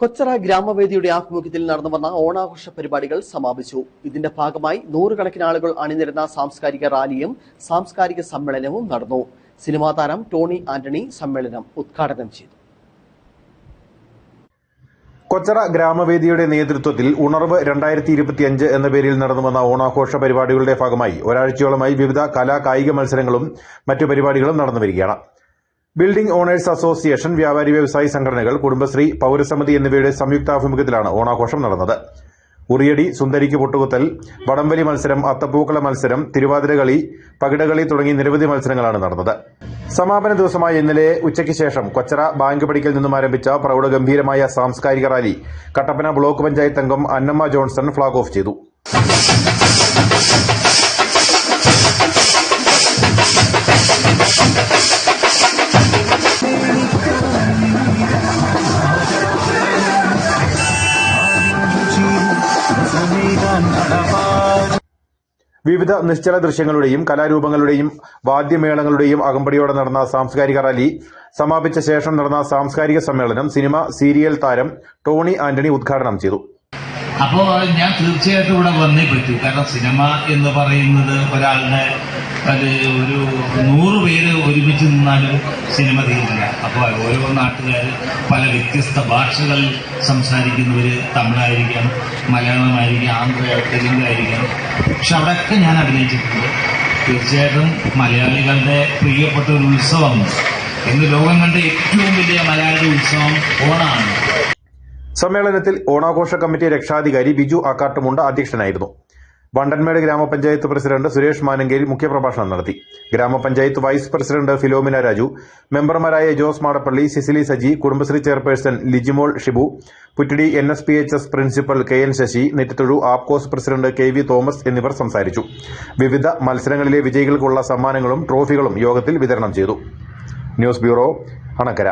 കൊച്ചറ ഗ്രാമവേദിയുടെ ആഭിമുഖ്യത്തിൽ നടന്നു വന്ന ഓണാഘോഷ പരിപാടികൾ സമാപിച്ചു. ഇതിന്റെ ഭാഗമായി നൂറുകണക്കിന് ആളുകൾ അണിനിരുന്ന സാംസ്കാരിക റാലിയും സാംസ്കാരിക സമ്മേളനവും നടന്നു. സിനിമാ താരം ടോണി ആന്റണി സമ്മേളനം ഉദ്ഘാടനം ചെയ്തു. കൊച്ചറ ഗ്രാമവേദിയുടെ നേതൃത്വത്തിൽ ഉണർവ് രണ്ടായിരത്തി ഇരുപത്തിയഞ്ച് എന്ന പേരിൽ നടന്നു വന്ന ഓണാഘോഷ പരിപാടികളുടെ ഭാഗമായി ഒരാഴ്ചയോളമായി വിവിധ കലാ കായിക മത്സരങ്ങളും മറ്റു പരിപാടികളും നടന്നു വരികയാണ്. ബിൽഡിംഗ് ഓണേഴ്സ് അസോസിയേഷൻ വ്യാപാരി വ്യവസായി സംഘടനകൾ കുടുംബശ്രീ പൌരസമിതി എന്നിവയുടെ സംയുക്താഭിമുഖ്യത്തിലാണ് ഓണാഘോഷം നടന്നത്. ഉറിയടി സുന്ദരിക്ക് പൊട്ടുകുത്തൽ വടംവലി മത്സരം അത്തപ്പൂക്കള മത്സരം തിരുവാതിരകളി പകിടകളി തുടങ്ങി നിരവധി മത്സരങ്ങളാണ് നടന്നത്. സമാപന ദിവസമായ ഇന്നലെ ഉച്ചയ്ക്ക് ശേഷം കൊച്ചറ ബാങ്ക് പടിക്കൽ നിന്നും ആരംഭിച്ച പ്രൗഢഗംഭീരമായ സാംസ്കാരിക റാലി കട്ടപ്പന ബ്ലോക്ക് പഞ്ചായത്ത് അംഗം അന്നമ്മ ജോൺസൺ ഫ്ളാഗ് ഓഫ് ചെയ്തു. വിവിധ നിശ്ചല ദൃശ്യങ്ങളുടെയും കലാരൂപങ്ങളുടെയും വാദ്യമേളങ്ങളുടെയും അകമ്പടിയോടെ നടന്ന സാംസ്കാരിക റാലി. സമാപിച്ച ശേഷം നടന്ന സാംസ്കാരിക സമ്മേളനം സിനിമ സീരിയൽ താരം ടോണി ആന്റണി ഉദ്ഘാടനം ചെയ്തു. അപ്പോ ഞാൻ തീർച്ചയായിട്ടും ഇവിടെ വന്നേ പറ്റൂ. കാരണം സിനിമ എന്ന് പറയുന്നത് ഒരാളുടെ അത് ഒരു നൂറ് പേര് ഒരുമിച്ച് നിന്നാലും സിനിമ തീരില്ല. അപ്പോൾ ഓരോ നാട്ടുകാർ പല വ്യത്യസ്ത ഭാഷകൾ സംസാരിക്കുന്നവർ തമിഴായിരിക്കാം മലയാളമായിരിക്കാം ആന്ധ്ര തെലുങ്കായിരിക്കാം. പക്ഷെ അവിടെയൊക്കെ ഞാൻ അഭിനയിച്ചിട്ടുണ്ട്. തീർച്ചയായിട്ടും മലയാളികളുടെ പ്രിയപ്പെട്ട ഒരു ഉത്സവം ഇന്ന് ലോകം കണ്ട ഏറ്റവും വലിയ മലയാളി ഉത്സവം ഓണമാണ് സമ്മേളനത്തിൽ ഓണാഘോഷ കമ്മിറ്റി രക്ഷാധികാരി ബിജു ആക്കാട്ടുമുണ്ട അധ്യക്ഷനായിരുന്നു. വണ്ടൻമേട് ഗ്രാമപഞ്ചായത്ത് പ്രസിഡന്റ് സുരേഷ് മാനങ്കേരി മുഖ്യപ്രഭാഷണം നടത്തി. ഗ്രാമപഞ്ചായത്ത് വൈസ് പ്രസിഡന്റ് ഫിലോമിന രാജു മെമ്പർമാരായ Jose Madappally Cicily Saji Kudumbashree chairperson Lijimol Shibu Puttidi N S P H S principal K N Sasi Nettithozhu APCOS president K V Thomas എന്നിവർ സംസാരിച്ചു. വിവിധ മത്സരങ്ങളിലെ വിജയികൾക്കുള്ള സമ്മാനങ്ങളും ട്രോഫികളും യോഗത്തിൽ വിതരണം ചെയ്തു. News bureau Anakkara.